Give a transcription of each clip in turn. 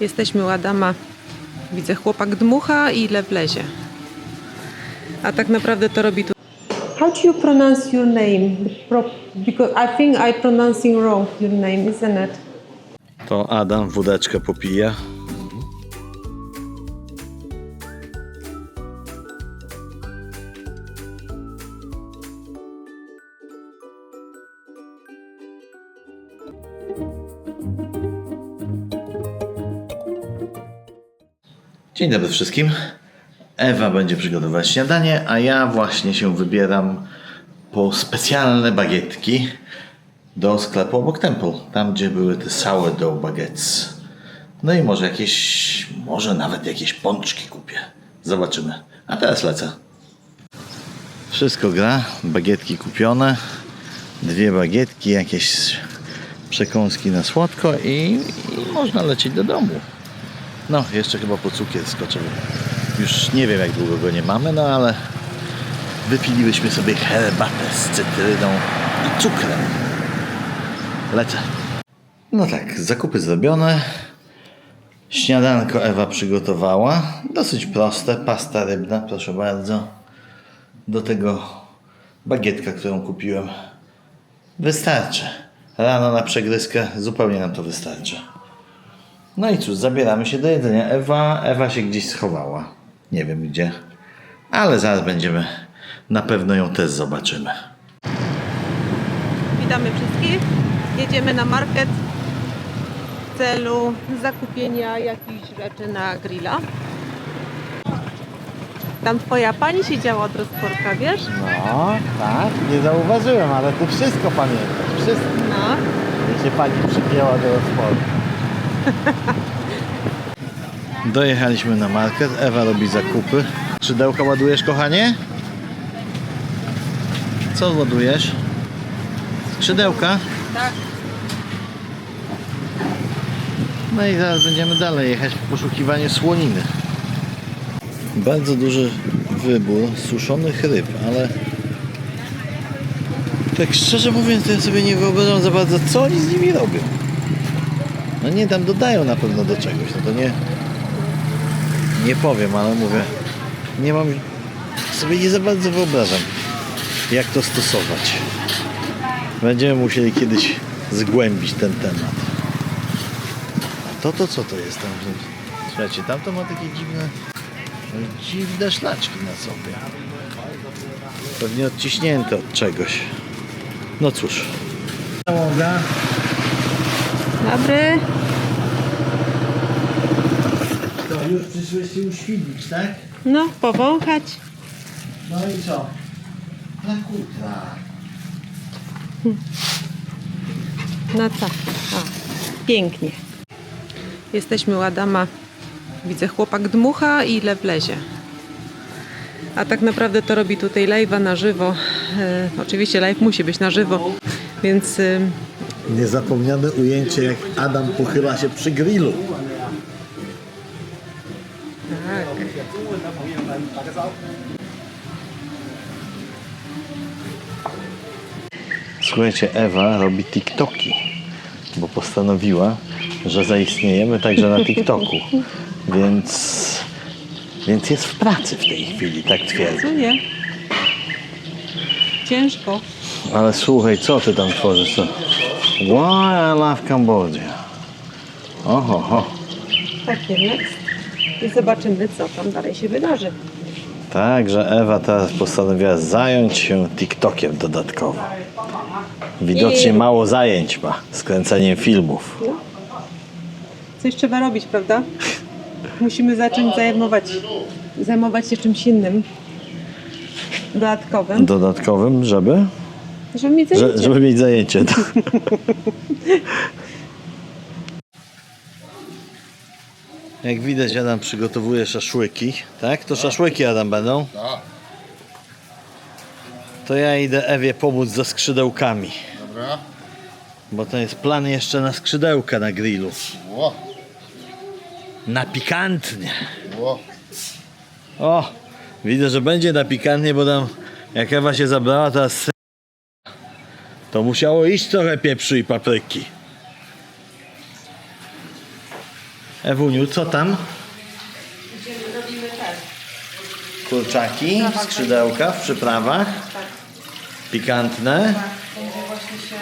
Jesteśmy u Adama. Widzę, chłopak dmucha i lew lezie. A tak naprawdę to robi tu. How do you pronounce your name? Because I think I pronouncing wrong your name, isn't it? To Adam wódeczkę popija. Dzień dobry wszystkim. Ewa będzie przygotowywać śniadanie, a ja właśnie się wybieram po specjalne bagietki do sklepu obok Temple, tam gdzie były te sourdough baguettes. No i może jakieś, może nawet jakieś pączki kupię. Zobaczymy. A teraz lecę. Wszystko gra, bagietki kupione, dwie bagietki, jakieś przekąski na słodko i, i można lecieć do domu. No, jeszcze chyba po cukier skoczę. Już nie wiem jak długo go nie mamy, no ale wypilibyśmy sobie herbatę z cytryną i cukrem. Lecę. No tak, zakupy zrobione. Śniadanko Ewa przygotowała. Dosyć proste. Pasta rybna, proszę bardzo. Do tego bagietka, którą kupiłem. Wystarczy. Rano na przegryzkę zupełnie nam to wystarczy. No i cóż, zabieramy się do jedzenia. Ewa, Ewa się gdzieś schowała. Nie wiem gdzie. Ale zaraz będziemy. Na pewno ją też zobaczymy. Witamy wszystkich. Jedziemy na market w celu zakupienia jakichś rzeczy na grilla. Tam twoja pani siedziała od rozporka, wiesz? No, tak, nie zauważyłem, ale ty wszystko pamiętasz, wszystko. No. Jak się pani przypięła do rozporu. Dojechaliśmy na market, Ewa robi zakupy. Skrzydełka ładujesz, kochanie? Co ładujesz? Skrzydełka? Tak. No i zaraz będziemy dalej jechać w poszukiwaniu słoniny. Bardzo duży wybór suszonych ryb, ale tak szczerze mówiąc, to ja sobie nie wyobrażam za bardzo, co oni z nimi robią. No nie, tam dodają na pewno do czegoś, no to nie, nie powiem, ale mówię, nie mam, sobie nie za bardzo wyobrażam, jak to stosować. Będziemy musieli kiedyś zgłębić ten temat. A to to co to jest tam? Słuchajcie, tam to ma takie dziwne, dziwne szlaczki na sobie. Pewnie odciśnięte od czegoś. No cóż. Załoga. Dobry. To już przyszłyście uświnić, tak? No, powąchać. No i co? Na kutra. No co? O, pięknie. Jesteśmy u Adama. Widzę, chłopak dmucha i lew lezie. A tak naprawdę to robi tutaj live'a na żywo. E, oczywiście live musi być na żywo, więc Niezapomniane ujęcie, jak Adam pochyla się przy grillu. tak. Słuchajcie, Ewa robi TikToki, bo postanowiła, że zaistniejemy także na TikToku. Więc, więc jest w pracy w tej chwili, tak twierdzę. Nie? Ciężko. Ale słuchaj, co ty tam tworzysz? Co? Why I love Cambodia. Oho, ho. Tak jest. I zobaczymy, co tam dalej się wydarzy. Także Ewa teraz postanowiła zająć się TikTokiem dodatkowo. Widocznie I- mało zajęć ma z kręceniem filmów. Coś trzeba robić, prawda? Musimy zacząć zajmować, zajmować się czymś innym. Dodatkowym, Dodatkowym, żeby? Żeby mieć Że, zajęcie. żeby mieć zajęcie. Jak widać, Adam przygotowuje szaszłyki, tak? To szaszłyki, Adam, będą? Tak, To ja idę Ewie pomóc ze skrzydełkami, dobra. bo to jest plan jeszcze na skrzydełka na grillu. Ło, Na pikantnie. ło. O, widzę, że będzie na pikantnie, bo tam jak Ewa się zabrała teraz to musiało iść trochę pieprzu i papryki. Ewuniu, co tam? Robimy. Kurczaki, skrzydełka w przyprawach. Pikantne. Będzie właśnie się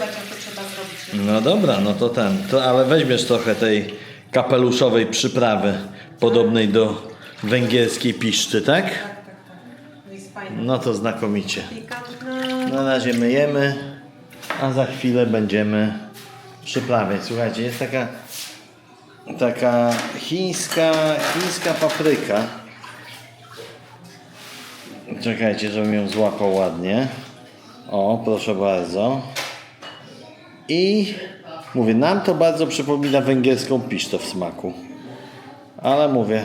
jak to trzeba zrobić. No dobra, no to ten. To, ale weźmiesz trochę tej kapeluszowej przyprawy, podobnej do węgierskiej piszczy, tak? Tak, tak, tak. Fajne. No to znakomicie. Pikantne. Na razie myjemy, a za chwilę będziemy przyprawiać. Słuchajcie, jest taka taka chińska, chińska papryka. Czekajcie, żebym ją złapał ładnie. O, proszę bardzo. I mówię, nam to bardzo przypomina węgierską piszczę w smaku. Ale mówię,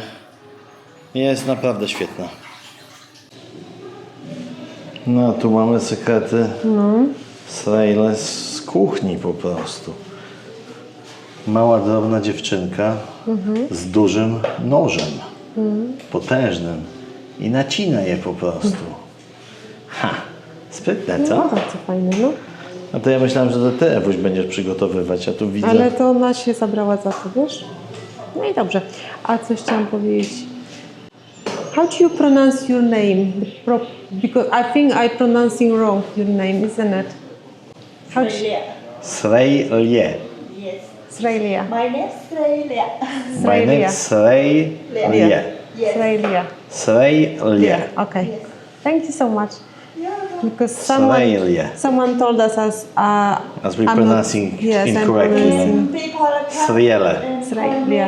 jest naprawdę świetna. No, tu mamy sekrety Srejle z kuchni po prostu. Mała, drobna dziewczynka z dużym nożem. Potężnym. I nacina je po prostu. Ha! Sprytne, co? Bardzo fajne, no. No to ja myślałem, że to ty, Ewuś, będziesz przygotowywać, a tu widzę... Ale to ona się zabrała za to, wiesz? No i dobrze. A coś chciałam powiedzieć. How do you pronounce your name? The Pro- because I think I pronouncing wrong your name, isn't it? How Australia. Australia. Yes. Australia. My name is Australia. My name is Australia. Australia. Yes. Australia. Australia. Okay. Yes. Thank you so much. Because someone, someone told us as uh, as we I'm pronouncing not, yes, incorrectly. Australia. Australia.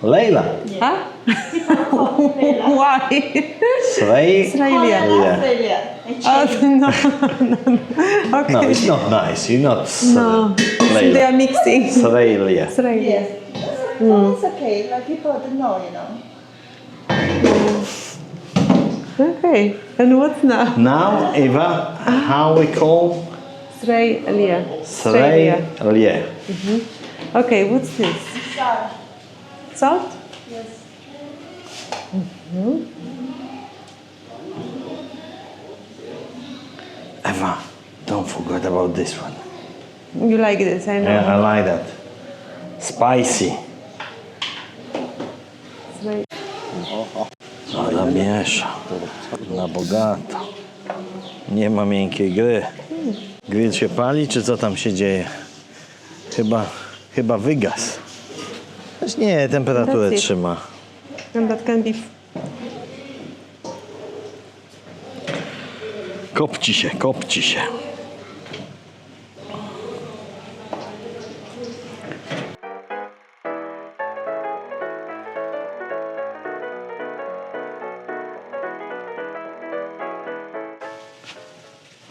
Layla. Huh? Why? Israel. Israelian. Australia. Oh, no, no, no. Okay. no, it's not nice. You're not. No. Israeli. They are mixing. Israelia. Israelia. Yes. Mm. It's okay. Like people don't know, you know. Okay. And what's now? Now, Eva, how we call? Israelia. Israelia. Israelia. Mm -hmm. Okay. What's this? Salt. Salt. Yes. Eva, don't forget about this one. You like this, I know. Yeah, I like that. Spicy. Australia. Ada miesza. Na bogato. Nie ma miękkiej gry. Grill się pali, czy co tam się dzieje? Chyba, chyba wygas. Choć nie, temperaturę That's it. trzyma. And that can be Kopci się, kopci się.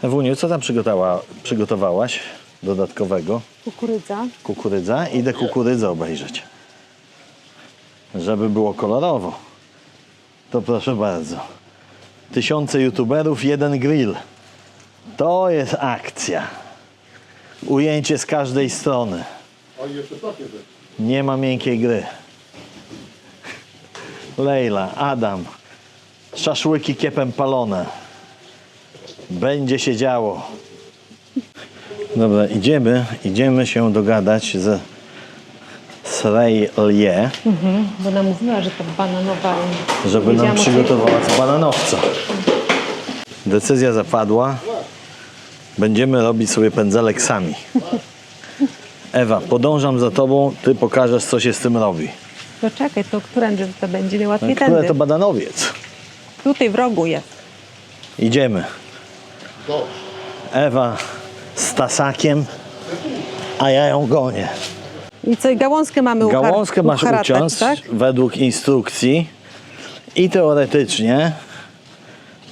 Ewuniu, co tam przygotowała, przygotowałaś dodatkowego? kukurydza. Kukurydza? Idę kukurydzę obejrzeć. Żeby było kolorowo. To proszę bardzo. Tysiące youtuberów, jeden grill. To jest akcja. Ujęcie z każdej strony. Nie ma miękkiej gry. Lejla, Adam. Szaszłyki kiepem palone. Będzie się działo. Dobra, idziemy, idziemy się dogadać z Srejlie, Bo ona mówiła, że to bananowa. żeby nam Wiedziałam, o co- przygotowała z bananowca. Decyzja zapadła. Będziemy robić sobie pędzelek sami. Ewa, podążam za tobą, ty pokażesz, co się z tym robi. To czekaj, to którędy to będzie? Łatwiej Które tędy. to bananowiec? Tutaj w rogu jest. Idziemy. Ewa z tasakiem, a ja ją gonię. I co, i gałązkę mamy uchar- Gałązkę masz uciąć tak? według instrukcji i teoretycznie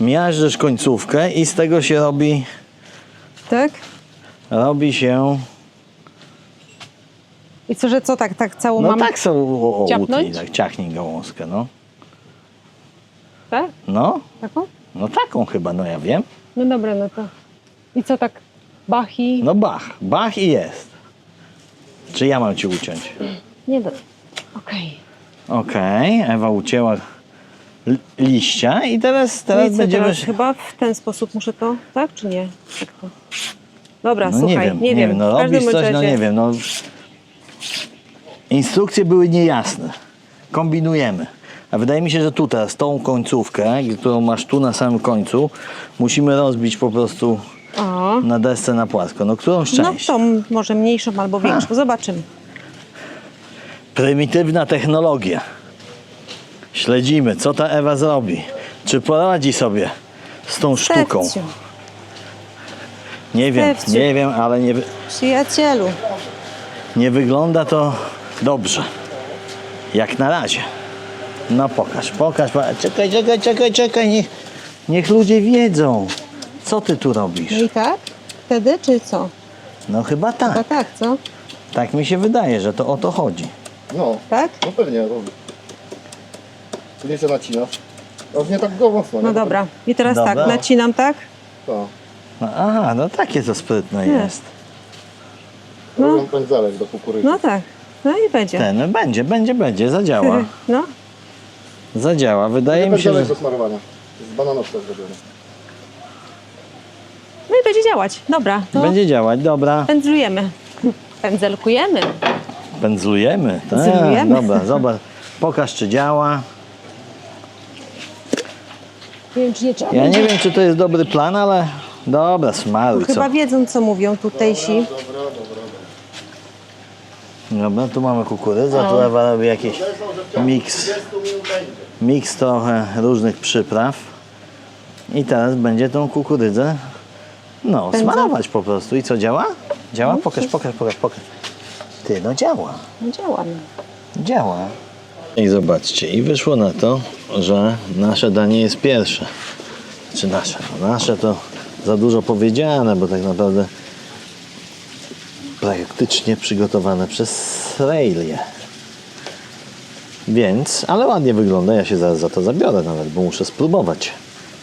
miażdżysz końcówkę i z tego się robi, Tak? robi się, I co, że co, tak, tak całą no mam... tak są o, o, Ciapnąć? tak, ciachnij gałązkę, no. Tak? No, Taką? no taką chyba, no ja wiem. No dobra, no to... I co, tak bachi? No bach, bach i jest. Czy ja mam ci uciąć? Nie do... Okej. Okej, Ewa ucięła li- liścia i teraz, No teraz i co będziemy... teraz? Chyba w ten sposób muszę to, tak czy nie? Tak to. Dobra, No słuchaj, nie wiem, nie wiem, no w każdym robisz coś, no razie- nie wiem, no Instrukcje były niejasne. Kombinujemy. A wydaje mi się, że tu teraz tą końcówkę, którą masz tu na samym końcu, musimy rozbić po prostu O. na desce na płasko. No którą No część? tą może mniejszą albo większą. Zobaczymy. Prymitywna technologia. Śledzimy, co ta Ewa zrobi. Czy poradzi sobie z tą sztuką? Nie wiem, nie wiem, ale nie, wy- Przyjacielu. nie wygląda to dobrze. Jak na razie. No pokaż, pokaż. pa- Czekaj, czekaj, czekaj, czekaj. Niech, niech ludzie wiedzą, co ty tu robisz. No i tak? Wtedy czy co? No chyba Chyba tak. tak, co? Tak mi się wydaje, że to o to chodzi. No, Tak? no pewnie robię. Tu nie się nacinasz. No nie tak go mocno, nie? No dobra. I teraz Dobra. tak, nacinam tak? To. No, aha, no takie to sprytne Nie. jest. No. Robią pędzelek do kukurydzy. No tak. No i będzie. Ten, no będzie, będzie, będzie, zadziała. No. Zadziała. Wydaje mi się, pędzelek że... do smarowania. Z bananowca zrobiony. Będzie działać. Dobra, to Będzie działać, dobra. pędzlujemy. Pędzelkujemy. Pędzlujemy. Tak, Pędzlujemy. dobra, zobacz. Pokaż, czy działa. Nie wiem, czy nie trzeba Ja nie wiem, czy to jest dobry plan, ale dobra, smaruj, co? Chyba wiedzą, co mówią tutejsi. Dobra, tu mamy kukurydzę, tu Ewa robi jakiś miks, miks trochę różnych przypraw. I teraz będzie tą kukurydzę, no, Pędzę. smarować po prostu. I co, działa? Działa? Pokaż, pokaż, pokaż, pokaż. Ty, no działa. No działa. Działa. I zobaczcie, i wyszło na to, że nasze danie jest pierwsze. Czy nasze? No nasze to za dużo powiedziane, bo tak naprawdę praktycznie przygotowane przez Rejlię. Więc, ale ładnie wygląda, ja się zaraz za to zabiorę nawet, bo muszę spróbować.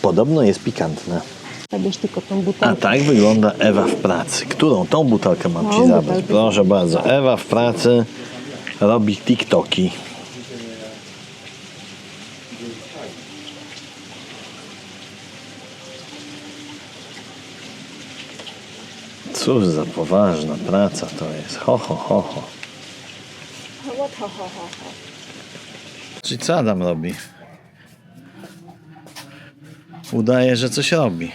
Podobno jest pikantne. Tylko tą A butelkę. tak wygląda Ewa w pracy. Którą tą butelkę mam Ci zabrać? butelkę. Proszę bardzo. Ewa w pracy robi TikToki. Cóż za poważna praca to jest. Ho, ho, ho, ho. Czyli co Adam robi? Udaje, że coś robi.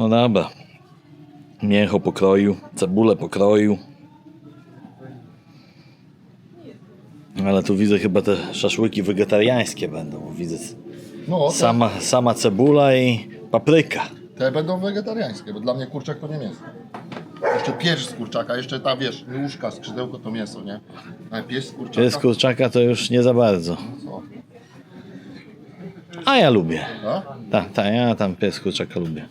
No dobra. Mięcho pokroił, cebulę pokroił. Ale tu widzę chyba te szaszłyki wegetariańskie będą. bo Widzę No, te, sama, sama cebula i papryka. te będą wegetariańskie, bo dla mnie kurczak to nie mięso. Jeszcze pierś z kurczaka, jeszcze ta wiesz, łóżka, skrzydełko to mięso, nie? A pierś z kurczaka. Czy kurczaka to już nie za bardzo. Co? A ja lubię. A? Tak, tak, ja tam pies kurczaka lubię.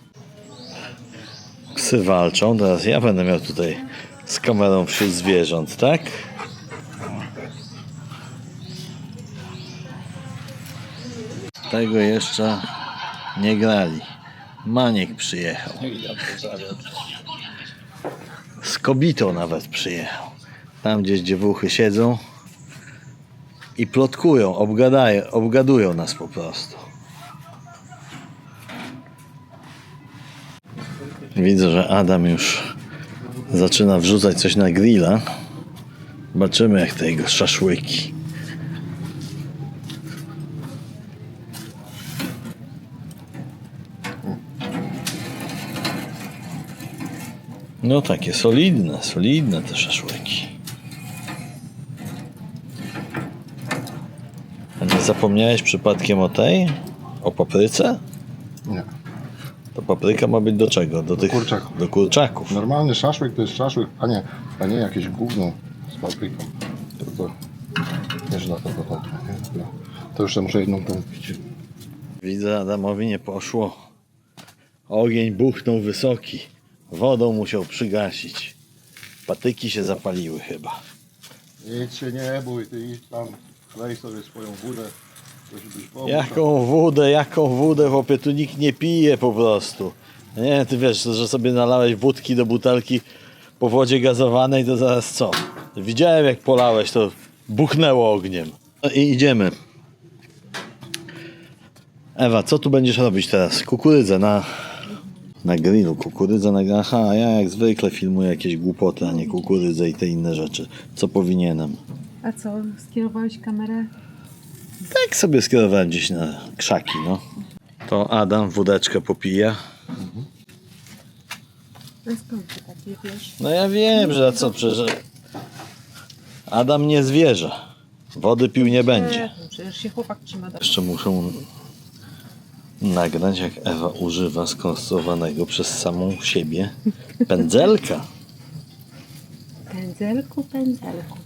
Psy walczą, teraz ja będę miał tutaj z kamerą wśród zwierząt, tak? Tego jeszcze nie grali. Maniek przyjechał. Z kobitą nawet przyjechał. Tam gdzieś dziewuchy siedzą i plotkują, obgadają, obgadują nas po prostu. Widzę, że Adam już zaczyna wrzucać coś na grilla. Zobaczymy jak te jego szaszłyki. No takie solidne, solidne te szaszłyki. A nie zapomniałeś przypadkiem o tej? O papryce? Nie. To papryka ma być do czego? Do tych kurczaków. Do kurczaków. Normalny szaszłyk to jest szaszłyk, a nie, a nie jakieś gówno z papryką. To, to wiesz dlatego tak. nie? To już muszę jedną tą pić. Widzę, Adamowi nie poszło. Ogień buchnął wysoki. Wodą musiał przygasić. Patyki się zapaliły chyba. Nic się nie bój, ty idź tam, lej sobie swoją wódę. Jaką wódę, jaką wódę, chłopie, tu nikt nie pije po prostu. Nie, ty wiesz, że sobie nalałeś wódki do butelki po wodzie gazowanej, to zaraz co? Widziałem jak polałeś, to buchnęło ogniem. No i idziemy. Ewa, co tu będziesz robić teraz? Kukurydzę na... Na grillu kukurydza na grillu. Aha, ja jak zwykle filmuję jakieś głupoty, a nie kukurydzę i te inne rzeczy. Co powinienem. A co, skierowałeś kamerę? Tak sobie skierowałem gdzieś na krzaki, no. To Adam wódeczkę popija. A skąd ty takie wiesz? No ja wiem, że co, przecież... Adam nie zwierzę. Wody pił nie będzie. Nie, przecież się chłopak trzyma. Jeszcze muszę nagrać, jak Ewa używa skonstruowanego przez samą siebie pędzelka. Pędzelku, pędzelku.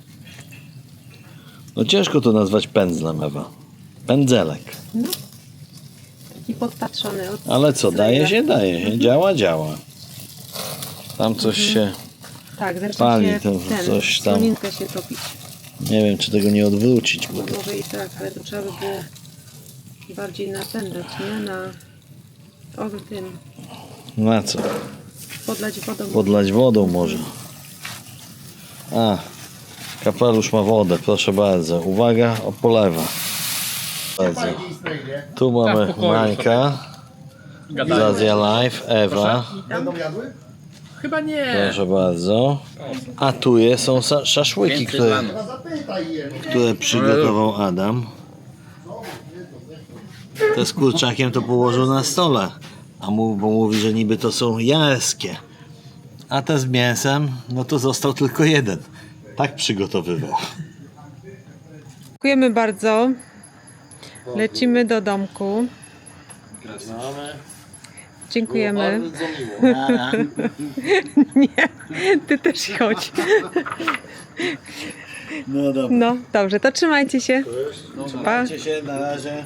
No ciężko to nazwać pędzlem, Ewa. Pędzelek. Taki podpatrzony od Ale co, daje się, daje się. Działa, działa. Tam coś się... Tak, Pali się to ten, coś tam. się topić. Nie wiem, czy tego nie odwrócić. Bo to... Może i tak, ale to trzeba by było bardziej napędzać, nie? Na o tym, Na co? podlać wodą. Podlać wodą może. A, kapelusz ma wodę, proszę bardzo. Uwaga, o polewa. Bardzo. Tu mamy Mańka, Zazja Live, Ewa, Chyba nie. proszę bardzo. A tu jest, są sa- szaszłyki, które, które przygotował Adam. Te z kurczakiem to położył na stole, a mu, bo mówi, że niby to są jarskie. A te z mięsem, no to został tylko jeden. Tak przygotowywał. Dziękujemy bardzo. Lecimy do domku. Dziękujemy. Nie, ty też chodź. No dobra. No, dobrze, to trzymajcie się. Pa. się, na razie.